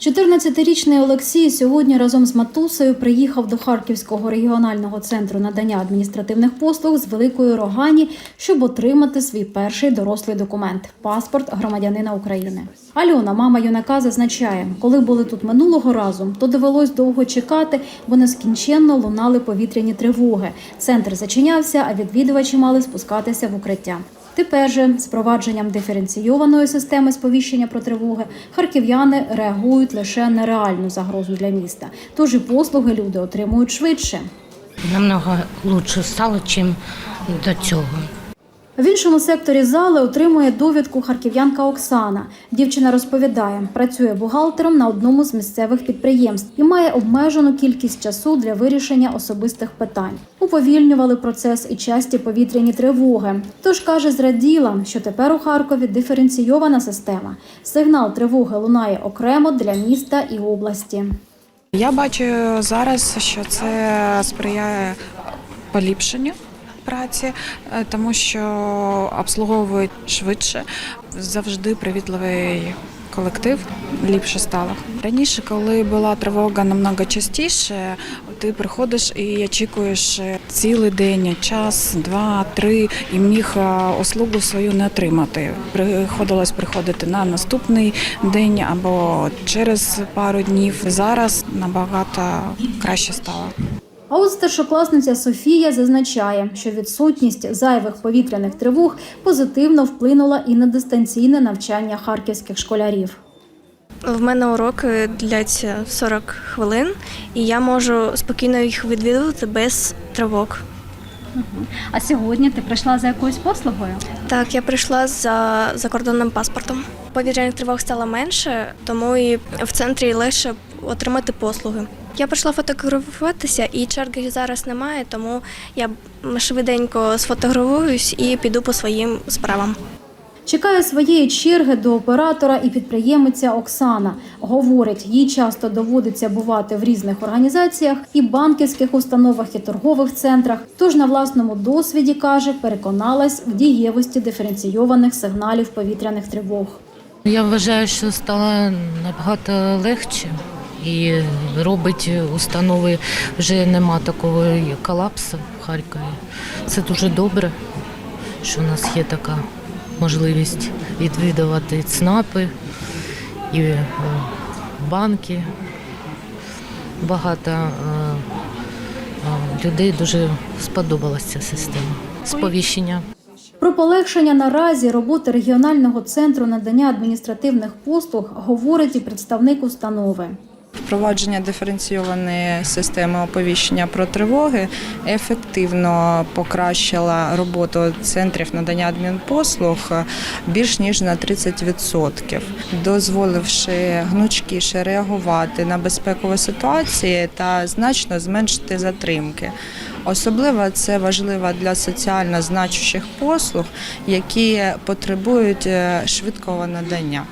14-річний Олексій сьогодні разом з матусею приїхав до Харківського регіонального центру надання адміністративних послуг з Великої Рогані, щоб отримати свій перший дорослий документ паспорт громадянина України. Альона, мама юнака, зазначає, коли були тут минулого разу, то довелось довго чекати, бо нескінченно лунали повітряні тривоги. Центр зачинявся, а відвідувачі мали спускатися в укриття. Тепер же з провадженням диференційованої системи сповіщення про тривоги харків'яни реагують лише на реальну загрозу для міста. Тож і послуги люди отримують швидше. Намного лучше стало, чим до цього. В іншому секторі зали отримує довідку харків'янка Оксана. Дівчина розповідає, працює бухгалтером на одному з місцевих підприємств і має обмежену кількість часу для вирішення особистих питань. Уповільнювали процес і часті повітряні тривоги. Тож каже, зраділа, що тепер у Харкові диференційована система. Сигнал тривоги лунає окремо для міста і області. Я бачу зараз, що це сприяє поліпшенню праці, е, тому що обслуговують швидше, завжди привітливий колектив. Ліпше стало раніше, коли була тривога намного частіше, ти приходиш і очікуєш цілий день, час, два, три, і міг е, услугу свою не отримати. Приходилось приходити на наступний день або через пару днів. Зараз набагато краще стало. А от старшокласниця Софія зазначає, що відсутність зайвих повітряних тривог позитивно вплинула і на дистанційне навчання харківських школярів. В мене уроки дляться 40 хвилин, і я можу спокійно їх відвідувати без тривог. А сьогодні ти прийшла за якоюсь послугою? Так, я прийшла за закордонним паспортом. Повітряних тривог стало менше, тому і в центрі легше отримати послуги. Я прийшла фотографуватися, і черги зараз немає, тому я швиденько сфотографуюсь і піду по своїм справам. Чекає своєї черги до оператора і підприємиця Оксана. Говорить, їй часто доводиться бувати в різних організаціях і банківських установах, і торгових центрах. Тож на власному досвіді каже, переконалась в дієвості диференційованих сигналів повітряних тривог. Я вважаю, що стало набагато легше і робить установи вже нема такого колапсу в Харкові. Це дуже добре, що у нас є така можливість відвідувати ЦНАПи і е, банки. Багато е, е, людей дуже сподобалася ця система сповіщення. Про полегшення наразі роботи регіонального центру надання адміністративних послуг говорить і представник установи. Впровадження диференційованої системи оповіщення про тривоги ефективно покращила роботу центрів надання адмінпослуг більш ніж на 30%, дозволивши гнучкіше реагувати на безпекові ситуації та значно зменшити затримки. Особливо це важливо для соціально значущих послуг, які потребують е, швидкого надання.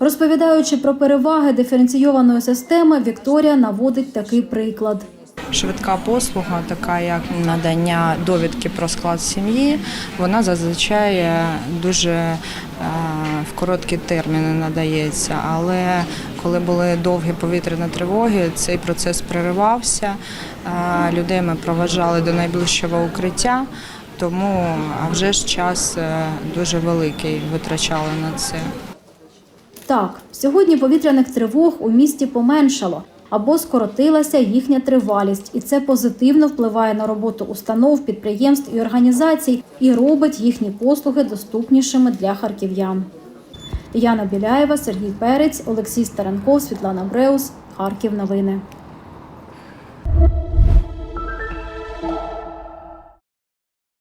Розповідаючи про переваги диференційованої системи, Вікторія наводить такий приклад. Швидка послуга, така як надання довідки про склад сім'ї, вона зазвичай дуже е, в короткі терміни надається. Але коли були довгі повітряні тривоги, цей процес переривався. Е, Людей ми проважали до найближчого укриття, тому вже ж час е, дуже великий витрачали на це. Так, сьогодні повітряних тривог у місті поменшало або скоротилася їхня тривалість, і це позитивно впливає на роботу установ, підприємств і організацій і робить їхні послуги доступнішими для харків'ян. Яна Біляєва, Сергій Перець, Олексій Старенков, Світлана Бреус. Харків. Новини.